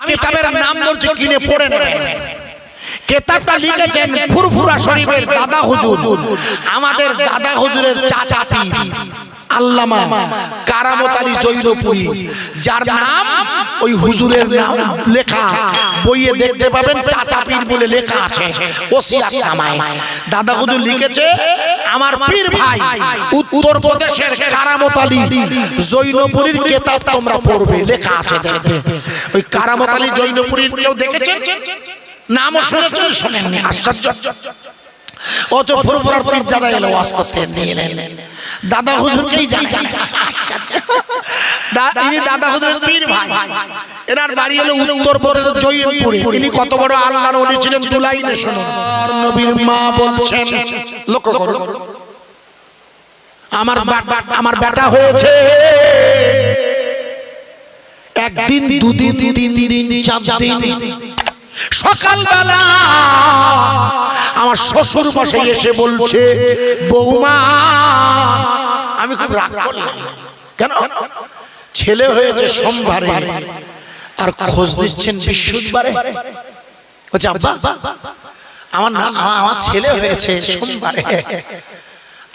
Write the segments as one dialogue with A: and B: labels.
A: কেতাবের নাম বলছি কিনে পড়ে নেবেন কেতাবটা লিখেছেন ফুরফুরা শরীফের দাদা হুজুর। আমাদের দাদা হুজুরের চাচা পীর আল্লামা কারামত আলী জৈনপুরি, যার নাম ওই হুজুরের নাম লেখা। বইয়ে দেখতে পাবেন চাচা পীর বলে লেখা আছে। ওসিয়াত নামায়। দাদা হুজুর লিখেছে, আমার পীর ভাই, উত্তর প্রদেশের কারামত আলী জৈনপুরীর কেতাব তোমরা পড়বে। লেখা আছে ওই কারামত আলী জৈনপুরীর কেউ দেখেছেন নামও শুনেছেন? শোনেননি। আশ্চর্য। অত ফুরফুরার পীর দাদা এলো ওয়াজ করতে নিয়ে এলেন দাদা হুজুরকেই জানে? দা- ইনি দাদা হুজুরের পীর ভাই। এনার বাড়ি হলো উত্তর প্রদেশের জৈনপুরে তিনি কত বড় আল্লাহর ওলি ছিলেন দুলাইনে শুনুন। আর নবীর মা বলছেন লক্ষ্য করো। আমার আমার বেটা হয়েছে। একদিন দুদিন তিন দিন। চার দিন। সকালবেলা আমার শ্বশুর মশাই এসে বলছে, বৌমা, আমি খুব রাগ করলাম। কেন? ছেলে হয়েছে সোমবারে আর খোঁজ দিচ্ছেন বৃহস্পতিবারে। বলছে, আব্বা, আমার না, আমার ছেলে হয়েছে সোমবারে।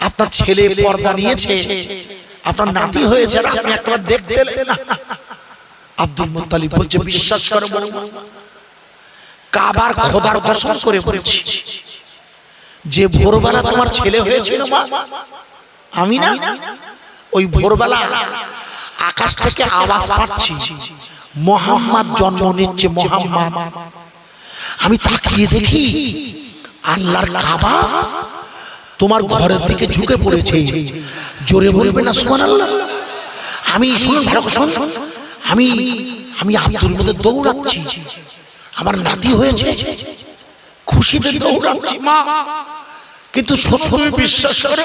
A: আপনার ছেলে পর্দা নিয়েছে, আপনার নাতি হয়েছে, আপনি একবার দেখতে না। আব্দুল মুত্তালিব বলছে, বিশ্বাস করো বৌমা কাবার খোদার কসম করে বলছি। যে ভোরবেলা তোমার ছেলে হয়েছিল মা আমি না ওই ভোরবেলা আকাশ থেকে আওয়াজ পাচ্ছি। মোহাম্মদ জন্ম নিচ্ছে মোহাম্মদ। আমি তাকিয়ে দেখি আল্লাহর কাবা তোমার ঘরের দিকে ঝুঁকে পড়েছে। জোরে বলবে না আমি শুনুন ভালো করে শুনুন আমি আমি আব্দুল মধ্যে দৌড়াচ্ছি। আমার নাতি হয়েছে। খুশিতে দৌড়াচ্ছি মা। কিন্তু সত্যি বিশ্বাস করো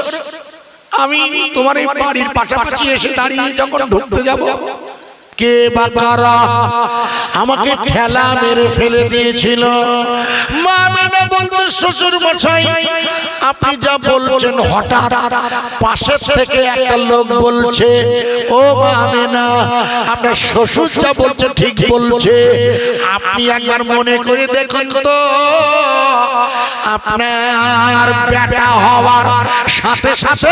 A: আমি তোমার এই বাড়ির পাশাপাশি এসে দাঁড়িয়ে যখন ঢুকতে যাব কে বা কারা? আমাকে ঠেলা মেরে ফেলে দিয়েছিল। মা মেনা বলতে শ্বশুর মশাই আপনি যা বলছেন হঠাৎ পাশের থেকে একটা লোক বলছে ও মা মেনা আপনার শ্বশুর যা বলছে ঠিক বলছে। আপনি একবার মনে করে দেখুন তো আপনার বেটা হওয়ার সাথে সাথে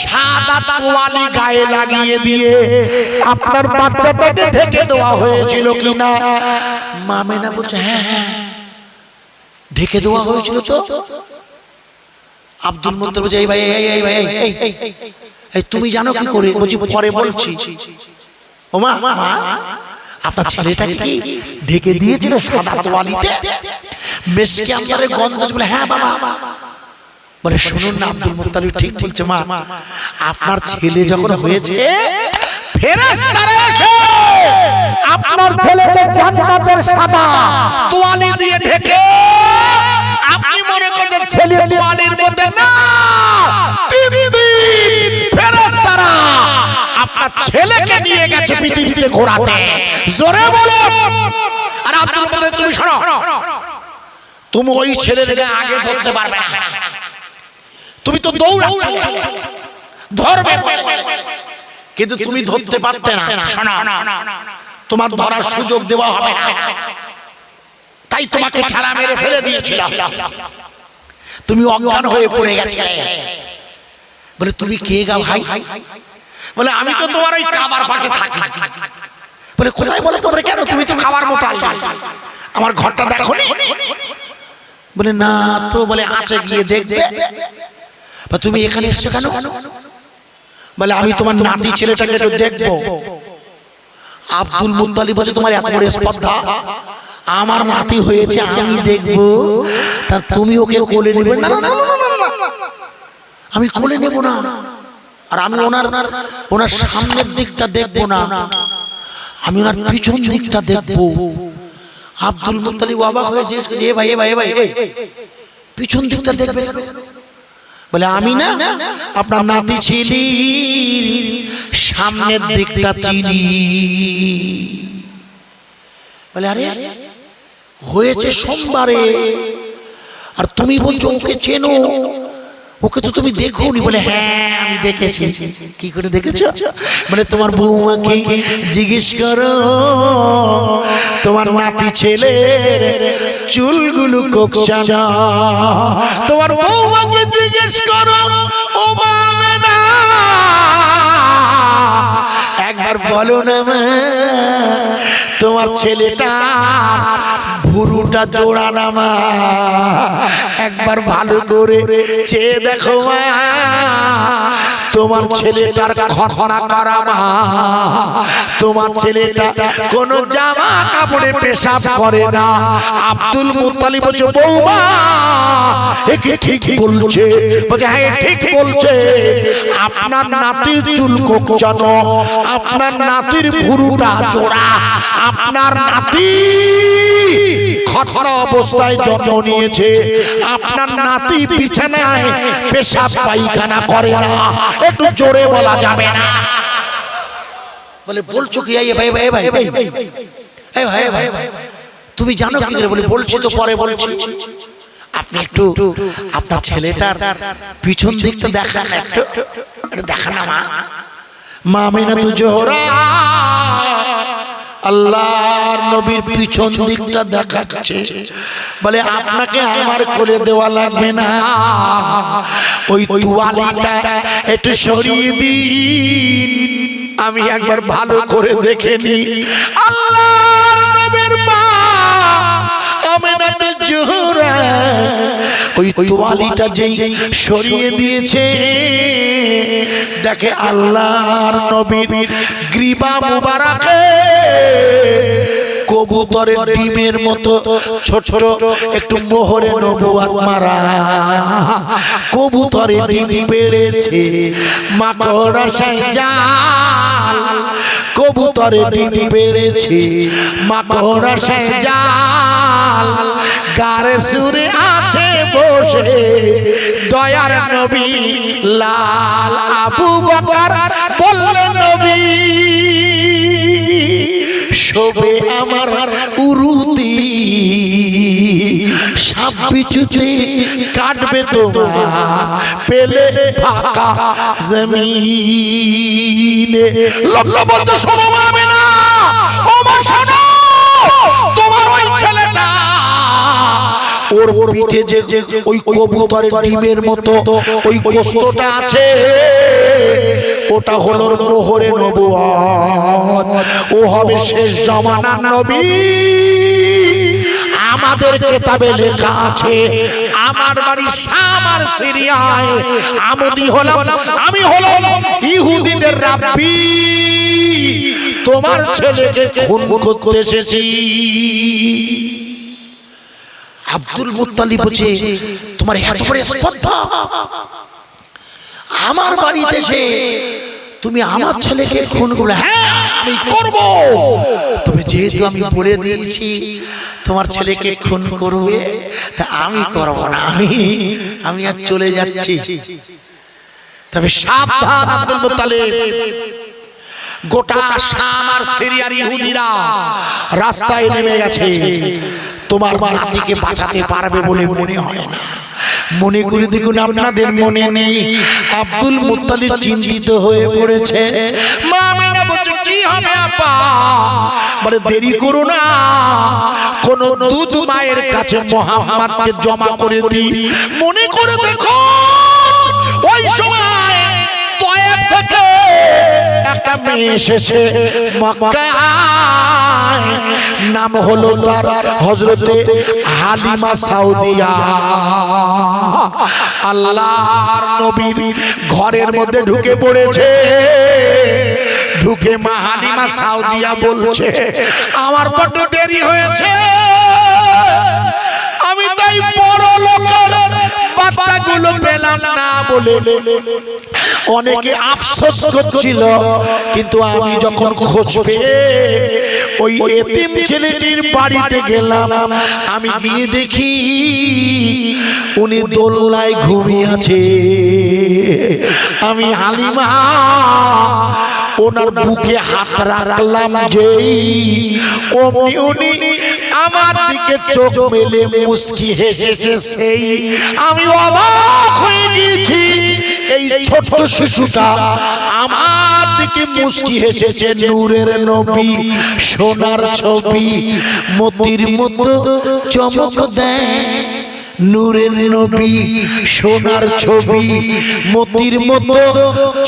A: সাদা তোয়ালি গায়ে লাগিয়ে দিয়ে আপনার বাচ্চাটাকে ঢেকে দেওয়া হয়েছিল কিনা? মামেনা বলছে হ্যাঁ হ্যাঁ ঢেকে দেওয়া হয়েছিল তো? আব্দুল মন্তর বলছে এই ভাই এই ভাই এই, তুমি জানো কি করে? বলছি পরে বলছি। ও মা মা আপনার ছেলেটাকে কি ঢেকে দিয়েছিল সাদা তোয়ালিতে? মেসকে আমাদের গন্ধ বলে হ্যাঁ বাবা। বলে শুনুন না আব্দুল মুত্তালিব ঠিক বলছে মা আপনার ছেলে যখন হয়েছে ফেরেশতারা এসে আপনার ছেলেকে জান্নাতের সাদা তোয়ালি দিয়ে ঢেকে আপনি মনে করছেন ছেলে তোয়ালির মধ্যে না তিন দিন ফেরেশতারা আপনার ছেলেকে নিয়ে গেছে পৃথিবীতে ঘোরাতে। জোরে বলুন আর আব্দুল মুত্তালিব তুমি শোনো। তুমি ওই ছেলেটাকে আগে ধরতে পারবে না। তুমি তো দৌড়াচ্ছ। ধরবে। কিন্তু তুমি ধরতে পারতে না। শোনো। তোমার ধরার সুযোগ দেওয়া হবে না। তাই তোমাকে ঠেলা মেরে ফেলে দিয়েছিল। তুমি অজ্ঞান হয়ে পড়ে গেছে বলে তুমি কে গা ভাই? বলে আমি তো তোমার ওই কাবার পাশে থাকি বলে কোথায় বলে তোমরা কেন তুমি তো খাবার মতো। আমার ঘরটা দেখো বলে না তো বলে আছে গিয়ে দেখবে তুমি এখানে এসছো কেন বলে আমি তোমার নাতি ছেলেটাকে একটু দেখব আব্দুল মুত্তালিব বলে তোমার এত বড় স্পর্ধা আমার নাতি হয়েছে আমি দেখব তা তুমি ওকে কোলে নেবে না। আমি কোলে নেব না আর আমি ওনার ওনার সামনের দিকটা দেখব না। আমি ওনার পিছন দিকটা দেখব। আব্দুল মুত্তালিব অবাক হয়ে এ ভাই এ ভাই এ ভাই পিছন দিকটা দেখবে বলে, আমি না, আপনার নাতি ছিলি, সামনের দিকটা চিনি। বলে, আরে, হয়েছে সোমবারে। আর তুমি বলছো ওকে চেনো। ওকে তো তুমি দেখো দেখোনি বলে হ্যাঁ আমি দেখেছি। কি করে দেখেছ? মানে তোমার বৌমাকে জিজ্ঞেস করো তোমার নাতি ছেলে চুলগুলো কোকসানা তোমার বৌমাকে জিজ্ঞেস করো ও মা না একবার বলো না তোমার ছেলেটা ভুরুটা জোড়া না মা। একবার ভালো করে চেয়ে দেখো মা তোমার ছেলেটার খরনা করা মা। তোমার ছেলেটা কোন জামা কাপড়ে পেশাব করে না। আব্দুল মুত্তালিব বলছে বৌমা কি ঠিক বলছে বলছে হ্যাঁ ঠিক বলছে আপনার নাতির চুল কোকচানো আপনার নাতির ভুরুটা জোড়া আপনার নাতি খতরা অবস্থায় জন্ম নিয়েছে আপনার নাতি বিছানায় পেশাব পায়খানা করে না একটু জোরে বলা যাবে না বলে বলছো কি ভাই ভাই ভাই ভাই এই ভাই ভাই ভাই তুমি জানো কি করে বলে বলছি তো পরে বলছি আপনি একটু আপনার ছেলেটার পিছন দিকটা দেখান একটু। দেখান মা। মা মেনা তু জোহরা। আল্লাহর নবীর পিছন দিকটা দেখাচ্ছে। বলে আপনাকে আমার কোলে দেওয়া লাগবে না। ওই তুয়ালিটা একটু সরিয়ে দিন। আমি একবার ভালো করে দেখে নি আল্লাহর নবীর আমেনাতে জোহরা। ওই তোয়ালিটা যেই সরিয়ে দিয়েছে দেখে আল্লাহর নবীর গ্রীবা মুবারাকে। কবুতরের ডিমের মতো ছোট ছোট একটু মোহরে নবুয়াত মারা। কবুতরের ডিম পেড়েছে মাকড়াসায় জাল। কবুতরের ডিম পেড়েছে মাকড়াসায় জাল। গারে সুরে আছে বসে। দয়ার নবী লাল। আবু বকর বললেন নবী শোবে আমার উরুতি। সাপ বিচুতে কাটবে তোমার পেলে ফাঁকা জমিনে। লগ্ন বলতে শোনো মামে না ও মা, শোনো। তোমার ওই ছেলেটা ওর ওর পিঠে যে ওই কবুতরের ডিমের মতো ওই গোস্তটা আছে। ওটা হলো মোহরে নবুয়াত ও হবে শেষ জমানার নবী। আমাদের কেতাবে লেখা আছে, আমার বাড়ি শামার সিরিয়ায়। আমদি হলাম, আমি হলাম ইহুদিদের রাব্বি। তোমার ছেলেকে খুন করতে এসেছি। আব্দুল মুত্তালিব বলছে, তোমার এত বড় স্পর্ধা। আমার বাড়িতে এসে তুমি আমার ছেলেকে খুন করবে হ্যাঁ আমি করব। তবে যেহেতু আমি বলে দিয়েছি তোমার ছেলেকে খুন করবে তা আমি করব না। আমি আমি আর চলে যাচ্ছি। তবে সাবধান আব্দুল মুত্তালিব। গোটা শাম আর সিরিয়ার ইহুদিরা রাস্তায় নেমে গেছে। তোমার নাতিকে বাঁচাতে পারবে বলে মনে হয় না। মনে করে দেখুন, আপনাদের মনে নেই, আব্দুল মুত্তালিব চিন্তিত হয়ে পড়েছে। মা আমিনা বলছে, কি হবে, আপা? বলে, দেরি করো না। কোন দুধ মায়ের কাছে মোহাম্মদকে জমা করে দিই। মনে করে দেখো ওই সময় একটা মেয়ে এসেছে মক্কায়। নাম হলো তার হজরতে হালিমা সাউদিয়া। আল্লাহর নবীর ঘরের মধ্যে ঢুকে পড়েছে। ঢুকে মা হালিমা সাউদিয়া বলছে, আমার বড্ড দেরি হয়েছে। আমি তাই বড় লোকের বাচ্চাগুলো পেলাম না বলে অনেকে আফসোস করছিল কিন্তু আমি যখন খোঁজ পেয়ে ওই এতিম ছেলেটির বাড়িতে গেলাম আমি গিয়ে দেখি উনি দোলনায় ঘুমিয়ে আছে। আমি হালিমা ওনার বুকে হাত রাখলাম যেই অমনি উনি আমার দিকে চোখ মেলে মুস্কি হেসেছে সেই আমি অবাক হয়ে গিয়েছি। এই ছোট্ট শিশুটা আমার দিকে মুস্কি হেসেছে নূরের নবী, সোনার ছবি, মতির মতো চমক দেয় নূরের নবী, সোনার ছবি, মতির মতো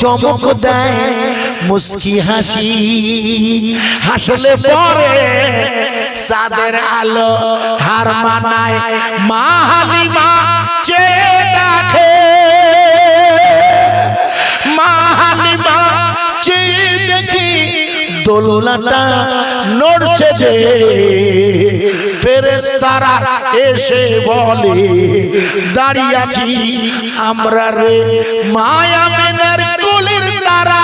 A: চমক দেয় মুস্কি হাসি। হাসলে পরে সাদের আলো হার মানায় মা হালিমা চেয়ে দোলনাটা নড়ছে যে ফেরেস্তারা এসে বলে দাঁড়িয়ে আছি আমরা রে মায়া মেনার কোলের তারা।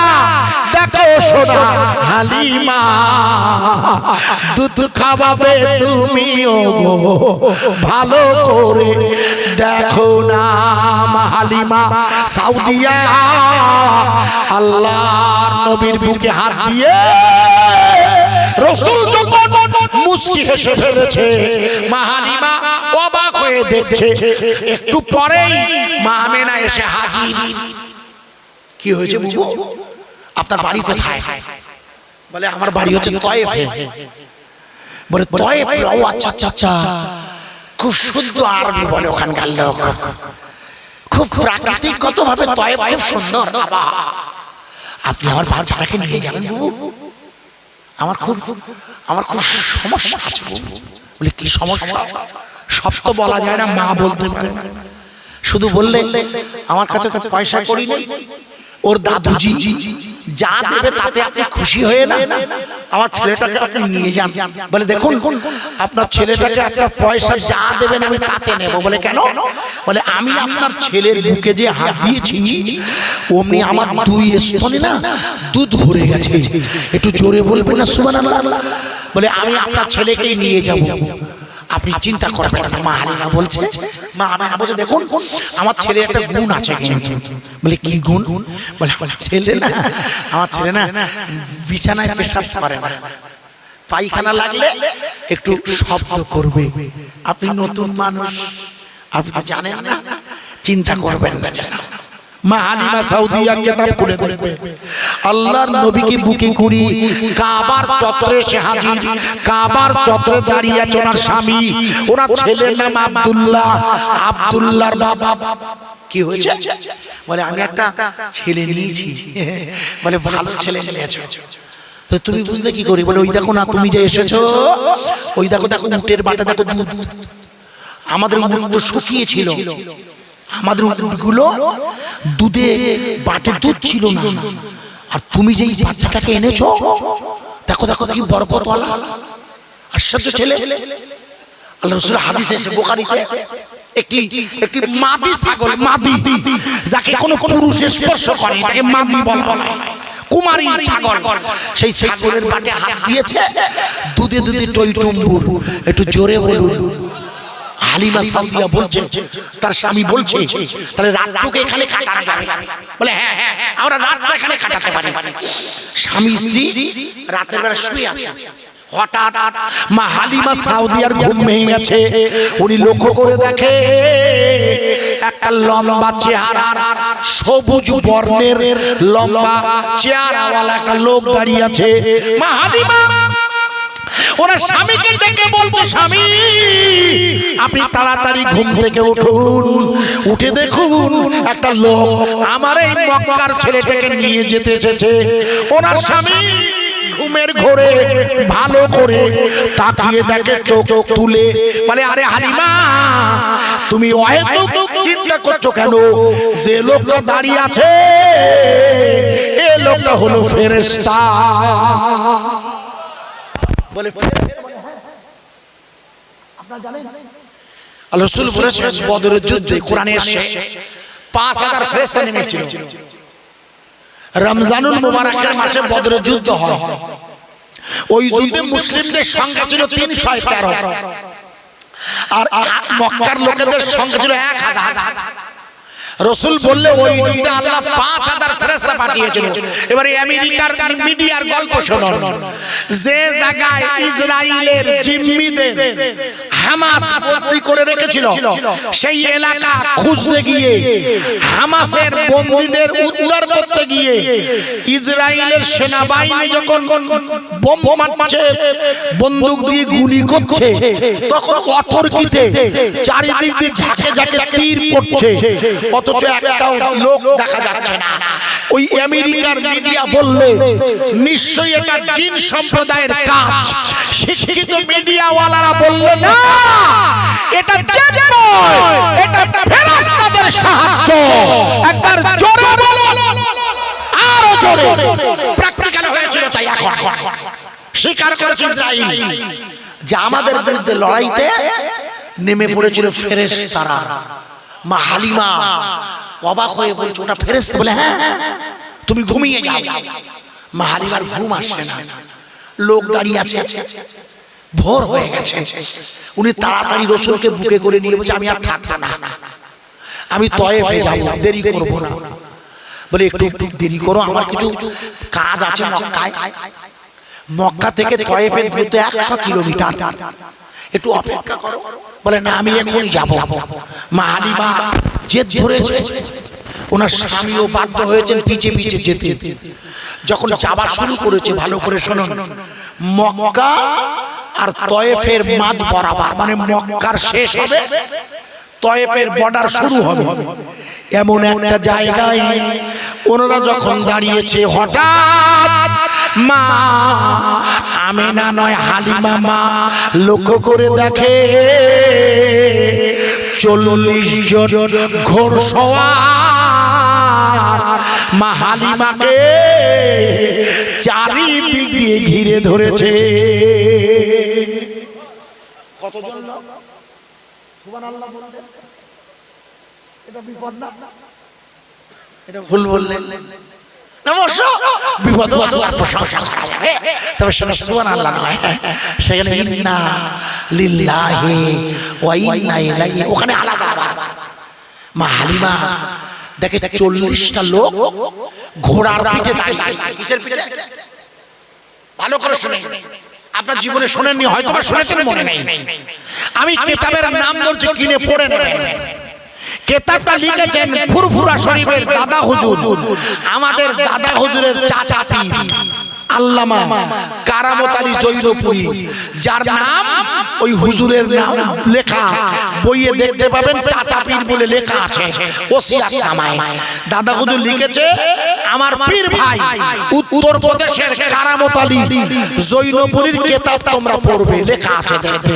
A: দেখো সোনা হালিমা দুধ খাওয়াবে তুমিও ভালো করে দেখো না হালিমা সাউদিয়া আল্লাহ নবীর বুকে হাত দিয়ে রসুল যখন মুস্কি হেসে ফেলেছে মা হালিমা অবাক হয়ে দেখছে একটু পরেই মা আমেনা এসে হাজির। কি হয়েছে বুবু? আপনার বাড়ি কোথায়? বলে আমার বাড়ি হচ্ছে তয়েফে। বলে তয়েফ ও আচ্ছা আচ্ছা আচ্ছা খুব শুদ্ধ আরবি বলে ওখানকার লোক। খুব প্রাকৃতিক কত ভাবে তয়েফ খুব সুন্দর। বাবা আপনি আমার বাচ্চাটাকে নিয়ে যাবেন বাবু আমার খুব আমার খুব সমস্যা আছে বাবু বলে কি সমস্যা? সব তো বলা যায় না মা বলতে পারে না। শুধু বললে আমার কাছে তো পয়সা করি নেই। ওর দাদুজি যা দেবে তাতে আপনি খুশি হয়ে না? আমার ছেলেটাকে আপনি নিয়ে যান। বলে দেখুন আপনার ছেলেটাকে আপনার পয়সা যা দেবেন আমি তাতে নেব। বলে কেন? বলে আমি আপনার ছেলের বুকে যে হাত দিয়েছি অমনি আমার দুই স্তনে না দুধ ভরে গেছে। একটু জোরে বলবেন না সুবহানাল্লাহ? বলে আমি আপনার ছেলেকেই নিয়ে যাব। আপনি চিন্তা করবেন না মা হালিমা বলছে। মা আমিনা বলছে দেখুন আমার ছেলে একটা গুণ আছে কিন্তু। বলে কি গুণ? বলে ছেলে না আমার ছেলে না বিছানায় পেশাব করে না। পায়খানা লাগলে একটু শব্দ করবে। আপনি নতুন মানুষ। আপনি জানেন না? চিন্তা করবেন না। যেন মা হালিমা সাউদিয়া কিতাব করে দেখবে। আল্লাহর নবীকে বুকে কাবার চত্বরে এসে হাজির। কাবার চত্বরে দাঁড়িয়ে আছে ওনার স্বামী। ওনার ছেলের নাম আব্দুল্লাহ। আব্দুল্লাহর বাবা কি হয়েছে? বলে আমি একটা ছেলে নিয়েছি। বলে ভালো ছেলে নিয়েছো। তুমি বুঝলে কি করি? বলে ওই দেখো না তুমি যে এসেছ ওই দেখো দেখো উটের বাটা দেখো আমাদের উট তো শুকিয়ে ছিল আমাদের উটগুলো দুধে বাটে দুধ ছিল না। আর তুমি যেই বাচ্চাটাকে এনেছো, দেখো দেখো কি বরকতওয়ালা আশ্চর্য ছেলে। আল্লাহ রসুল হাদিসে এসে বোখারিতে একটি একটি মাদি ছাগল, মাদি, যাকে স্পর্শ করে তাকে মাদি বলা হয়। কুমারী ছাগল, সেই ছাগলের বাটে হাত দিয়েছে, দুধে দুধে টই একটু জোরে বলুন। হালিমা সাউদিয়া বলছে তার স্বামী বলছে তাহলে রাতটুকু এখানে কাটানো যাবে। বলে হ্যাঁ হ্যাঁ আমরা রাতটা এখানে কাটাতে পারি। স্বামী স্ত্রী রাতের বেলা শুয়ে আছে। হঠাৎ মা হালিমা সাউদিয়ার ঘুম ভেঙে গেছে। উনি লক্ষ্য করে দেখে একটা লম্বা চেহারা সবুজ বর্ণের লম্বা চেহারাওয়ালা একটা লোক দাঁড়িয়ে আছে। মা হালিমা! ওরা স্বামীকে ডেকে বলছে স্বামী, আপনি তাড়াতাড়ি ঘুম থেকে উঠুন। উঠে দেখুন, একটা লোক আমার এই মক্কার ছেলেটাকে নিয়ে যেতে এসেছে। ওনার স্বামী ঘুমের ঘোরে ভালো করে তাকিয়ে দেখে, চোখ তুলে বলে, আরে হালিমা, তুমি অহেতুক চিন্তা করছ কেন? যে লোকটা দাঁড়িয়ে আছে, এ লোকটা হলো ফেরেশতা। বলে আল্লাহ রসুল বলেছেন বদরের যুদ্ধে কোরআনে এসে পাঁচ হাজার ফেরেশতা নেমেছিল। রমজানুল মুবারকের মাসে বদরের যুদ্ধ হয়। ওই যুদ্ধে মুসলিমদের সংখ্যা ছিল তিনশো তেরো আর মক্কার লোকেদের সংখ্যা ছিল এক হাজার। রসুল বললে ওই যুদ্ধে আল্লাহ পাঁচ হাজার ফেরেস্তা পাঠিয়েছিল। এবারে আমেরিকার মিডিয়ার গল্প শুনুন যে জায়গায় ইসরায়েলের জিম্মিদের হামাস বন্দী করে রেখেছিল। সেই এলাকা খুঁজতে গিয়ে হামাসের বন্দীদের উদ্ধার করতে গিয়ে ইসরায়েলের সেনাবাহিনী যখন বোম মারছে বন্দুক দিয়ে গুলি করছে তখন অতর্কিতে চারিদিক দিয়ে ঝাঁকে ঝাঁকে তীর পড়ছে অথচ একটাও লোক দেখা যাচ্ছে না। ওই আমেরিকার মিডিয়া বললে নিশ্চয়ই এটা জিন সম্প্রদায়ের কাজ। শিক্ষিত মিডিয়াওয়ালারা বললে না এটা নয় এটা ফেরেশতাদের সাহায্য। একবার জোরে বলো আরও জোরে। প্র্যাকটিক্যাল হয়েছিল তাই এখন। স্বীকার করেছে ইসরাইল। যে আমাদের বিরুদ্ধে লড়াইতে নেমে পড়েছিল ফেরেশ তারা মা হালিমা অবাক হয়ে বলছে ওটা ফেরেস বলে হ্যাঁ তুমি ঘুমিয়ে যাও। মা হালিমার ঘুম আসে না। লোক দাঁড়িয়ে আছে। ভোর হয়ে গেছে। উনি তাড়াতাড়ি রসুলকে বুকে করে নিয়ে বলছে আমি আর থাকব না। আমি তয়েফে যাব দেরি করব না। বলে একটু একটু দেরি করো আমার কিছু কাজ আছে মক্কায়। মক্কা থেকে তয়েফের দূরত্ব একশো কিলোমিটার। একটু অপেক্ষা করো। বলে না আমি এখনই যাব। মা হালিমা জেদ ধরেছে। ওনার স্বামীও বাধ্য হয়েছেন পিছে পিছে যেতে। যখন যাবার শুরু করেছে ভালো করে শুনুন। মক্কা আর তয়েফের মাঝ বরাবর মানে মক্কার শেষ হবে, তয়েফের বর্ডার শুরু হবে। এমন একটা জায়গায় ওনারা যখন দাঁড়িয়েছে, হঠাৎ মা আমিনা নয়, হালিমা মা, লক্ষ্য করে দেখে চল্লিশ জন ঘোর মা হালিমাকে চারিদিক দিয়ে ঘিরে ধরেছে। কতজন এটা ভুল বললেন অবশ্য বিপদ আর প্রশংসা করা যাবে। তবে সেটা সুবান আল্লাহ নয়। সেখানে ইন্না লিল্লাহি ওয়া ইন্না ইলাইহি ওখানে আলাদা আবার। মা হালিমা দেখে চল্লিশটা লোক ঘোড়ার পিঠে দাঁড়িয়ে কিসের পিঠে? ভালো করে শুনে আপনার জীবনে শোনেননি হয়তো বা শুনেছেন মনে নেই। আমি কিতাবের নাম বলছি কিনে পড়ে নেবেন। কেতাবটা লিখেছেন ফুরফুরা শরীফের দাদা হুজুর। আমাদের দাদা হুজুরের চাচা পীর। আল্লামা কারামত আলী জৈনপুরি যার নাম ওই হুজুরের নাম লেখা। বইয়ে দেখতে পাবেন চাচা পীর বলে লেখা আছে। ওসিয়াত নামায়। দাদা হুজুর লিখেছে আমার পীর ভাই উত্তর প্রদেশের কারামত আলী জৈনপুরীর কেতাব তোমরা পড়বে। লেখা আছে দেখবে।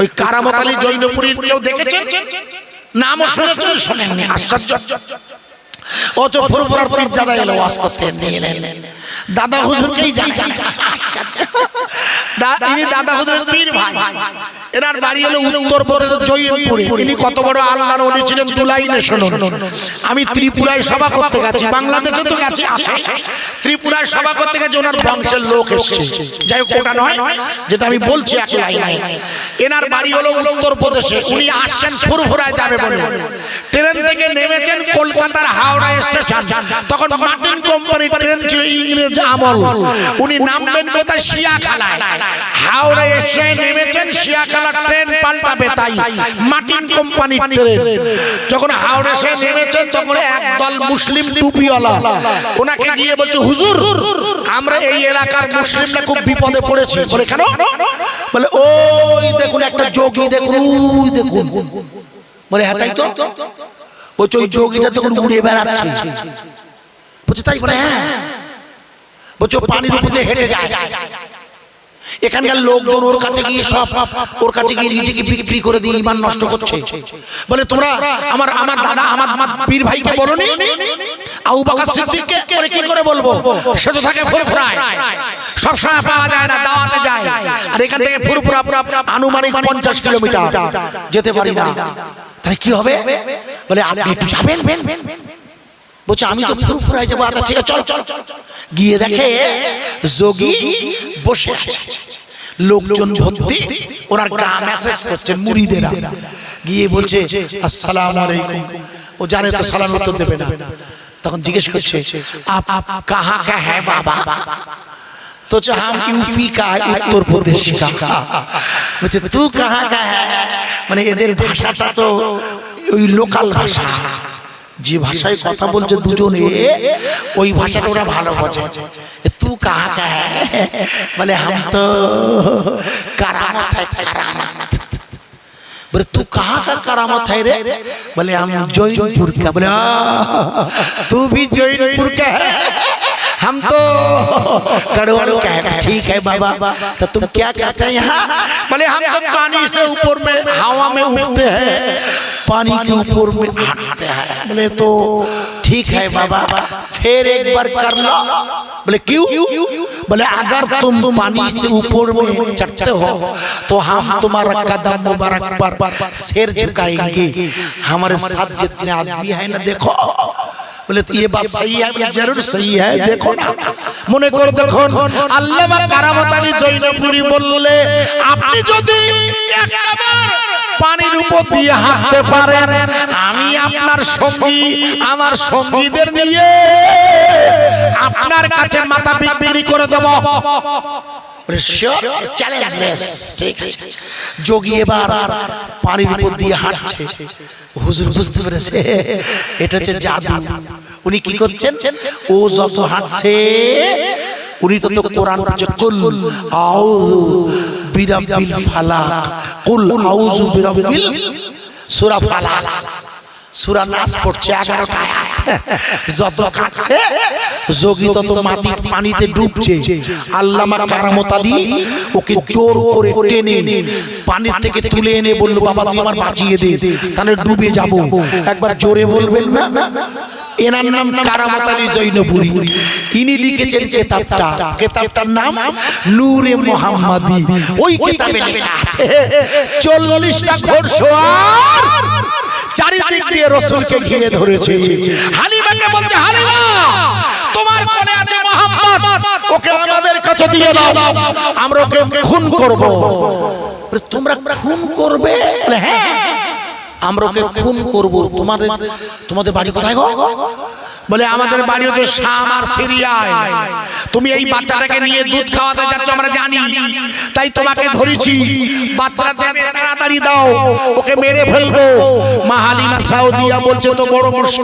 A: ওই কারামত আলী জৈনপুরীর কেউ দেখেছেন? নামও শুনেছেন শোনেননি আশ্চর্য। অত ফুরফুরার পীর দাদা এলো ওয়াজ করতে নিয়ে এলেন। দাদা হুজুরকেই জানি। ইনি দাদা হুজুরের পীর ভাই। এনার বাড়ি হলো উত্তর প্রদেশের জয়পুরে। ইনি কত বড় আল্লাহর ওলি ছিলেন তুলাইনে শুনুন আমি ত্রিপুরায় সভা করতে গেছি। বাংলাদেশে তো গেছি। আছে ত্রিপুরায় সভা করতে গেছি ওনার বংশের লোক এসেছে। যাই হোক ওটা নয় যেটা আমি বলছি এক লাইনে। এনার বাড়ি হলো উত্তর প্রদেশে। উনি আসছেন ফুরফুরায় যাবে বলে। ট্রেন থেকে নেমেছেন কলকাতার হাওড়া স্টেশন। তখন মার্টিন কোম্পানি ট্রেন ছিল ইংরেজ আমল, উনি নামবেন কোথায় শিয়াখালায় হাওড়া এসে নেমেছেন শিয়াখালা ট্রেন পাল্টাবে তাই। Martin company train. যখন হাওড়া এসে নেমেছেন, তখন একদল মুসলিম টুপিওয়ালা, ওনাকে গিয়ে বলছে, হুজুর, আমরা এই এলাকার মুসলিমরা খুব বিপদে পড়েছি। বলে, কেন? বলে, ওই দেখুন একটা যোগী, দেখুন, ওই দেখুন। বলে হ্যাঁ তাই তো? বলছে, ওই যোগীটা তখন উড়ে বেড়াচ্ছে। বলছে, তাই? বলে হ্যাঁ। বলছে পানির উপর দিয়ে হেঁটে যায়। এখানকার লোকজন ওর কাছে গিয়ে সব, ওর কাছে গিয়ে নিজেকে বিক্রি করে দিয়ে ইমান নষ্ট করছে। বলে, তোমরা আমার আমার দাদা, আমার আমার পীর ভাইকে বলনি? আবু বকর সিদ্দিককে বলে, কি করে বলব? সে তো থাকে ফুরফুরায়। সব সময় পাওয়া যায় না, দাওয়াতে যায়। আর এখান থেকে ফুরফুরা আনুমানিক পঞ্চাশ কিলোমিটার। যেতে পারি না। তাহলে কি হবে? বলে, আপনি একটু যাবেন। বলছে আমি তো ফুরফুরায় যাবো আচ্ছা ঠিক আছে চল চল গিয়ে দেখে যোগী বসে আছে লোকজন ভর্তি ওনার গা মেসেজ করছেন মুড়িদেরা গিয়ে বলছে আসসালাম আলাইকুম
B: ও জানে তো সালাম উত্তর দেবে না তখন জিজ্ঞেস করছে আপ আপ কাহা কা হ্যাঁ বাবা तो जो हम यूपी का है उत्तर प्रदेश का বলছে তু কাহা কা হ্যাঁ মানে এদের ভাষাটা তো ওই লোকাল ভাষা যে ভাষায় কথা বলছে দুজনে ওই ভাষাটা ওরা ভালো বোঝে তু কাহা কা হ্যাঁ বলে হাম তো কারামত है কারামত बोले तू कहाँ का करामत है रे बोले हम जौनपुर का बोले "आ, तू भी जौनपुर का है हम तो गढ़वाल का है ठीक है बाबा तो तुम क्या कहते हैं यहाँ बोले हम तो पानी से ऊपर में हवा में उठते हैं पानी के ऊपर में हटते हैं बोले तो ठीक है बाबा फिर एक बार कर लो बोले क्यों बोले अगर तुम पानी से ऊपर में चढ़ते हो तो हम तुम्हारा कदम मुबारक पर सिर झुकाएंगे हमारे साथ जितने आदमी है ना देखो বলে তো ये बात सही है बोले, जरूर सही है देखो ना মনে করে দেখুন আল্লামা কারামত আলী জৈনপুরি বললে আপনি যদি একবার পানির উপর দিয়ে হাঁটতে পারেন। আমি আপনার সঙ্গী আমার সঙ্গীদের নিয়ে আপনার কাছে মাথা বিক্রি করে দেব। যোগী এবার পানির উপর দিয়ে হাঁটছে। হুজুর বুঝতে পেরেছে? এটা হচ্ছে জাদু। উনি কি করছেন? ও যত হাঁটছে উনি তো তো কোরআন পড়ছে। কুল। আউযু বিরাব্বিল ফালাক। কুল আউযু বিরাব্বিল সূরা ফালাক। সূরা নাস পড়ছে 11টা আয়াত। যত কাটছে, যোগী তত মাটি পানিতে ডুবছে। আল্লামা কারামত আলী ওকে জোর করে টেনে পানির থেকে তুলে এনে বলল, বাবা, তুই আমার বাঁচিয়ে দে, তাহলে ডুবে যাব। একবার জোরে বলবেন না? এনার নাম কারামত আলী জৈনপুরি। ইনি লিখেছেন কেতাবটা। কেতাবটার নাম নূরে মোহাম্মদি। ওই কিতাবে লেখা আছে। চল্লিশটা ঘোড়সওয়ার চারিদিক দিয়ে রসুলকে ঘিরে ধরেছে। হালিমাকে বলছে হালিমা তোমার কোলে আছে মোহাম্মদ। ওকে আমাদের কাছে দিয়ে দাও। আমরা ওকে খুন করব। তোমরা খুন করবে? হ্যাঁ। আমরা ওকে খুন করব। তোমাদের তোমাদের বাড়ি কোথায় গো? বলে আমাদের বাড়ি হচ্ছে শাম আর সিরিয়ায়। তুমি এই বাচ্চাটাকে নিয়ে দুধ খাওয়াতে যাচ্ছ আমরা জানি। তাই তোমাকে ধরেছি। বাচ্চাটা তাড়াতাড়ি দাও। ওকে মেরে ফেলব। মাহালিনা সাউদিয়া বলছে তো বড় মুশকিল